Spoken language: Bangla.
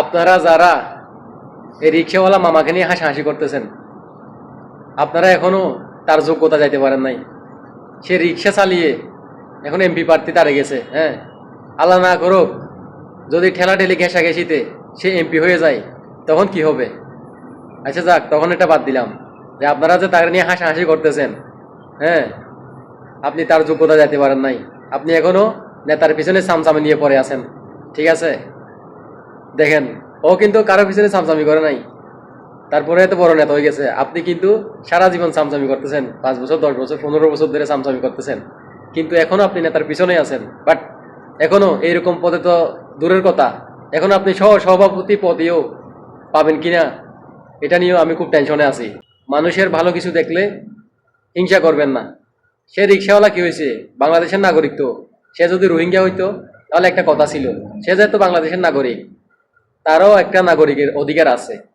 আপনারা যারা এই রিক্সাওয়ালা মামাকে নিয়ে হাসাহাসি করতেছেন, আপনারা এখনও তার যোগ্যতা যাইতে পারেন নাই। সে রিক্সা চালিয়ে এখন এমপি প্রার্থী তারে গেছে হ্যাঁ? আল্লাহ না করুক, যদি ঠেলা ঠেলি ঘেঁষা ঘেঁষিতে সে এমপি হয়ে যায়, তখন কি হবে? আচ্ছা যাক, তখন এটা বাদ দিলাম যে আপনারা যে তাকে নিয়ে হাসাহাসি করতেছেন হ্যাঁ আপনি তার যোগ্যতা যাইতে পারেন নাই। আপনি এখনও নেতার পিছনে সামসামে নিয়ে পড়ে আছেন, ঠিক আছে? দেখেন, ও কিন্তু কারও পিছনে সামসামি করে নাই। তারপরে এত বড় নেতা হয়ে গেছে, আপনি কিন্তু সারা জীবন সামসামি করতেছেন, পাঁচ বছর, দশ বছর, পনেরো বছর ধরে সামসামি করতেছেন। কিন্তু এখনও আপনি নেতার পিছনে আছেন। বাট এখনও এইরকম পদে তো দূরের কথা। এখন আপনি সহ সভাপতি পদেও পাবেন কিনা, এটা নিয়েও আমি খুব টেনশনে আছি। মানুষের ভালো কিছু দেখলে হিংসা করবেন না। সে রিক্সাওয়ালা কি হয়েছে? বাংলাদেশের নাগরিক তো। সে যদি রোহিঙ্গা হইতো, তাহলে একটা কথা ছিল, সে যেহেতু বাংলাদেশের নাগরিক, তারও একটা নাগরিকের অধিকার আছে।